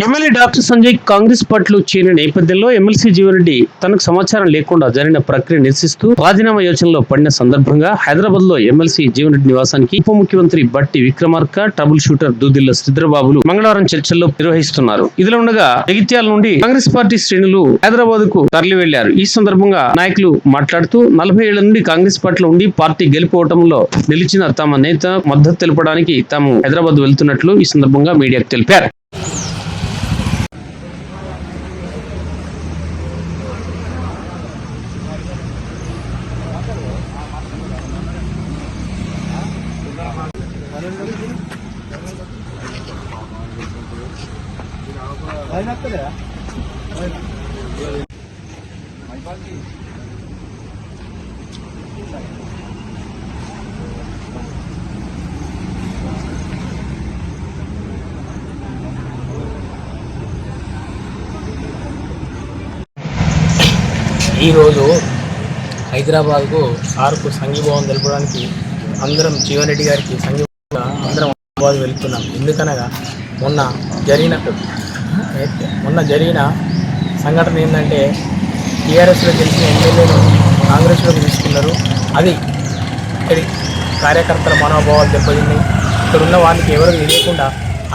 MLA doctor Sanjay Congress పార్టీలో చేరిన నేపథ్యంలో ఎమ్మెల్సీ జీవన్రెడ్డి తనకు సమాచారం లేకుండా జరిగిన ప్రక్రియ నిరసిస్తూ రాజీనామా యోచనలో పడిన సందర్భంగా హైదరాబాద్లో ఎమ్మెల్సీ జీవన్రెడ్డి నివాసానికి ఉప ముఖ్యమంత్రి బట్టి విక్రమార్క ట్రబుల్ షూటర్ దూదిల్ల శ్రీధరబాబులు మంగళవారం చర్చల్లో నిర్వహిస్తున్నారు. ఇదిలో ఉండగా జగిత్యాల నుండి కాంగ్రెస్ పార్టీ శ్రేణులు హైదరాబాద్కు తరలి వెళ్ళారు ఈ సందర్భంగా నాయకులు మాట్లాడుతూ నలభై ఏళ్ళ నుండి కాంగ్రెస్ పార్టీలో ఉండి పార్టీ గెలుపోవటంలో నిలిచిన తమ నేత మద్దతు తెలపడానికి తాము హైదరాబాద్ వెళ్తున్నట్లు ఈ సందర్భంగా మీడియాకు తెలిపారు. ఈరోజు హైదరాబాద్కు సార్కు సంఘీభావం తెలపడానికి అందరం జీవన్ రెడ్డి గారికి సంఘీభావం అందరం హైదరాబాద్ వెళ్తున్నాం. ఎందుకనగా మొన్న జరిగిన మొన్న జరిగిన సంఘటన ఏంటంటే టీఆర్ఎస్లో గెలిచిన ఎమ్మెల్యేను కాంగ్రెస్లోకి తీసుకున్నారు అది ఇక్కడి కార్యకర్తల మనోభావాలు దెబ్బతిన్నాయి. ఇక్కడ ఉన్న వాళ్ళకి ఎవరు తెలియకుండా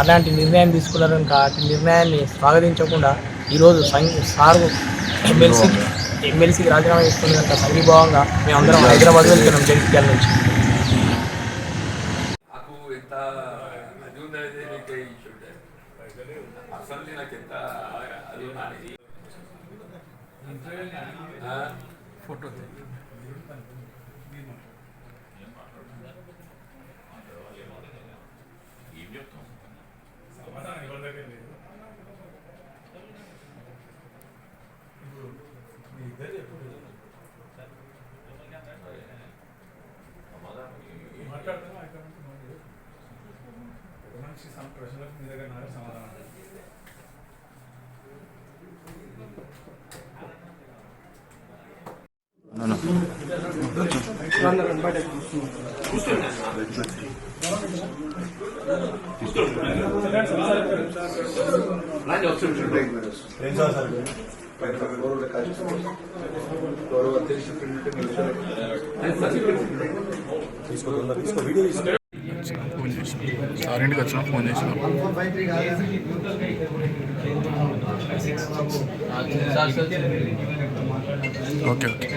అలాంటి నిర్ణయం తీసుకున్నారు కనుక అటు నిర్ణయాన్ని స్వాగతించకుండా ఈరోజు సంఘ సారు ఎమ్మెల్సీ ఎమ్మెల్సీకి రాజీనామా చేస్తుంది కనుక సంఘీభావంగా మేము అందరం హైదరాబాద్ వెళ్తున్నాం జగిత్యాల నుంచి. నాకు ఎంత అది ఉన్నది నీకు ఇచ్చుండే అసలు నాకు ఎంత అది ఉన్నది ఫోటో మనిషి సమ- ప్రశ్నలకు మీ దగ్గర నాడే సమాధానం ఫోన్ చేసిన సార్ ఇంటికి వచ్చినా ఫోన్ చేసిన. Okay okay.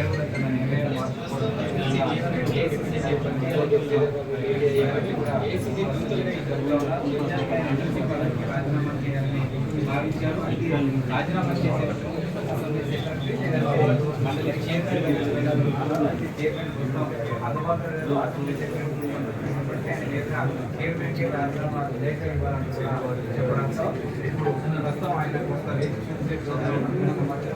చెప్పడానికి ఇప్పుడు ప్రస్తుతం ఆయన